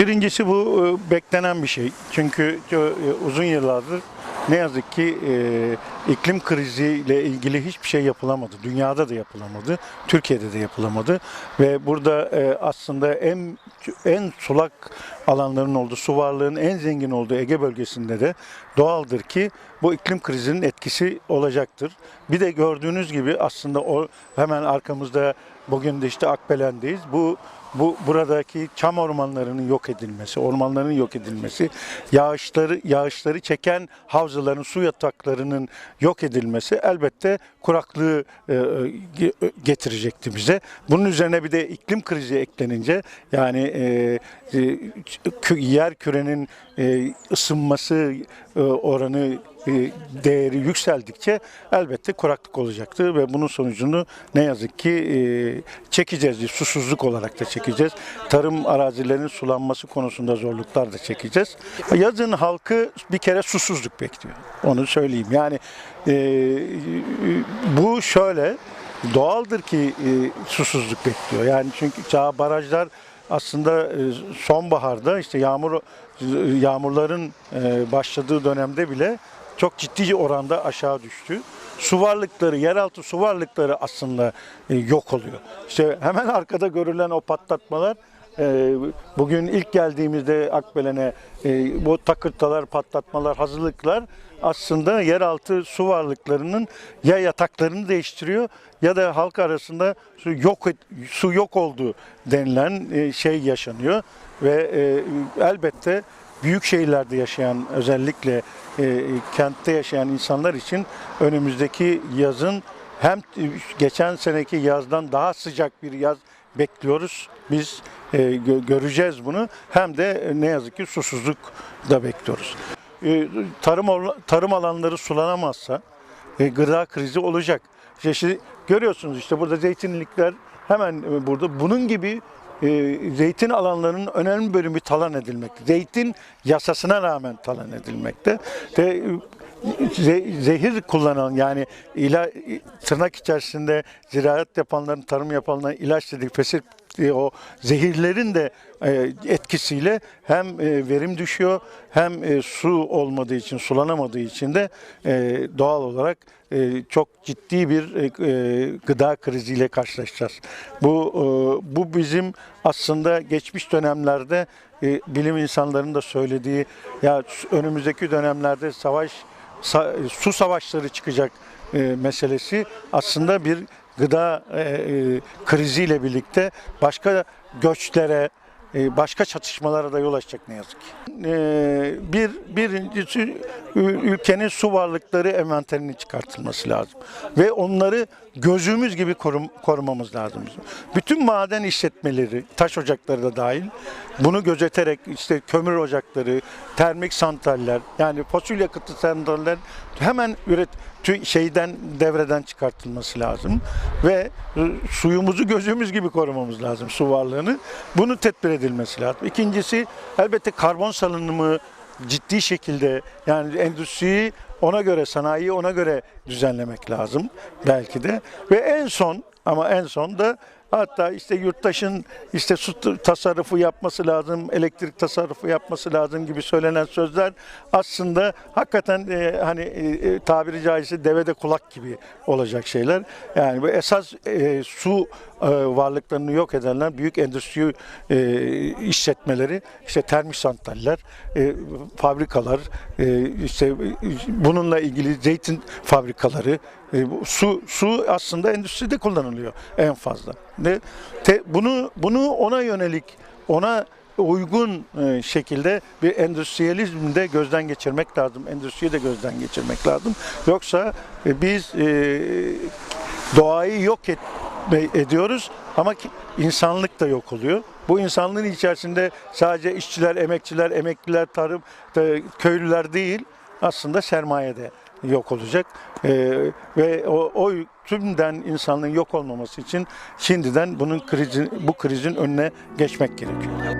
Birincisi bu e, beklenen bir şey. Çünkü e, uzun yıllardır ne yazık ki e, iklim kriziyle ilgili hiçbir şey yapılamadı. Dünyada da yapılamadı, Türkiye'de de yapılamadı ve burada e, aslında en en sulak alanların olduğu, su varlığının en zengin olduğu Ege bölgesinde de doğaldır ki bu iklim krizinin etkisi olacaktır. Bir de gördüğünüz gibi aslında o hemen arkamızda bugün de işte Akbelen'deyiz. Bu bu buradaki çam ormanlarının yok edilmesi, ormanların yok edilmesi, yağışları yağışları çeken havzaların, su yataklarının yok edilmesi elbette kuraklığı e, ge- getirecekti bize. Bunun üzerine bir de iklim krizi eklenince yani e, e, yer kürenin e, ısınması e, oranı e, değeri yükseldikçe elbette kuraklık olacaktır ve bunun sonucunu ne yazık ki e, çekeceğiz. Susuzluk olarak da çekeceğiz. Tarım arazilerinin sulanması konusunda zorluklar da çekeceğiz. Yazın halkı bir kere susuzluk bekliyor. Onu söyleyeyim. Yani e, bu şöyle doğaldır ki e, susuzluk bekliyor. Yani çünkü çağ barajlar aslında e, sonbaharda işte yağmur yağmurların e, başladığı dönemde bile çok ciddi oranda aşağı düştü. Su varlıkları, yeraltı su varlıkları aslında e, yok oluyor. İşte hemen arkada görülen o patlatmalar e, bugün ilk geldiğimizde Akbelen'e e, bu takırtalar, patlatmalar, hazırlıklar aslında yeraltı su varlıklarının ya yataklarını değiştiriyor ya da halk arasında su yok su yok oldu denilen şey yaşanıyor ve elbette büyük şehirlerde yaşayan özellikle e, kentte yaşayan insanlar için önümüzdeki yazın hem geçen seneki yazdan daha sıcak bir yaz bekliyoruz. Biz e, gö- göreceğiz bunu. Hem de ne yazık ki susuzluk da bekliyoruz. E, tarım tarım alanları sulanamazsa e, gıda krizi olacak. İşte şimdi görüyorsunuz işte burada zeytinlikler hemen e, burada. Bunun gibi e, zeytin alanlarının önemli bölümü talan edilmekte. Zeytin yasasına rağmen talan edilmekte. Ve ze- zehir kullanan yani ila, tırnak içerisinde ziraat yapanların, tarım yapanların ilaç dedik, pesir e, o zehirlerin de e, etkisiyle hem e, verim düşüyor hem su olmadığı için sulanamadığı için de doğal olarak çok ciddi bir gıda kriziyle karşılaşacağız. Bu bu bizim aslında geçmiş dönemlerde bilim insanlarının da söylediği ya önümüzdeki dönemlerde savaş sa- su savaşları çıkacak e, meselesi aslında bir gıda e, e, kriziyle birlikte başka göçlere, başka çatışmalara da yol açacak ne yazık ki. E, bir birincisi ülkenin su varlıkları envanterinin çıkartılması lazım ve onları gözümüz gibi korum, korumamız lazım. Bütün maden işletmeleri, taş ocakları da dahil bunu gözeterek işte kömür ocakları, termik santraller yani fosil yakıtı santraller hemen üret şeyden devreden çıkartılması lazım ve e, suyumuzu gözümüz gibi korumamız lazım su varlığını. Bunu tedbir edilmesi lazım. İkincisi elbette karbon salınımı ciddi şekilde yani endüstriyi ona göre sanayiyi ona göre düzenlemek lazım belki de ve en son ama en son da Hatta işte yurttaşın işte su tasarrufu yapması lazım, elektrik tasarrufu yapması lazım gibi söylenen sözler aslında hakikaten e, hani e, e, tabiri caizse devede kulak gibi olacak şeyler. Yani bu esas e, su e, varlıklarını yok edenler büyük endüstri e, işletmeleri, işte termik santraller, e, fabrikalar, e, işte bununla ilgili zeytin fabrikaları, e, bu su su aslında endüstride kullanılıyor en fazla. Te- bunu bunu ona yönelik ona uygun e, şekilde bir endüstriyalizmi de gözden geçirmek lazım. Endüstriyi de gözden geçirmek lazım. Yoksa e, biz e, doğayı yok et, ediyoruz ama insanlık da yok oluyor. Bu insanlığın içerisinde sadece işçiler, emekçiler, emekliler, tarım, köylüler değil aslında sermaye de yok olacak. Ee, ve o, o tümden insanlığın yok olmaması için şimdiden bunun krizin, bu krizin önüne geçmek gerekiyor.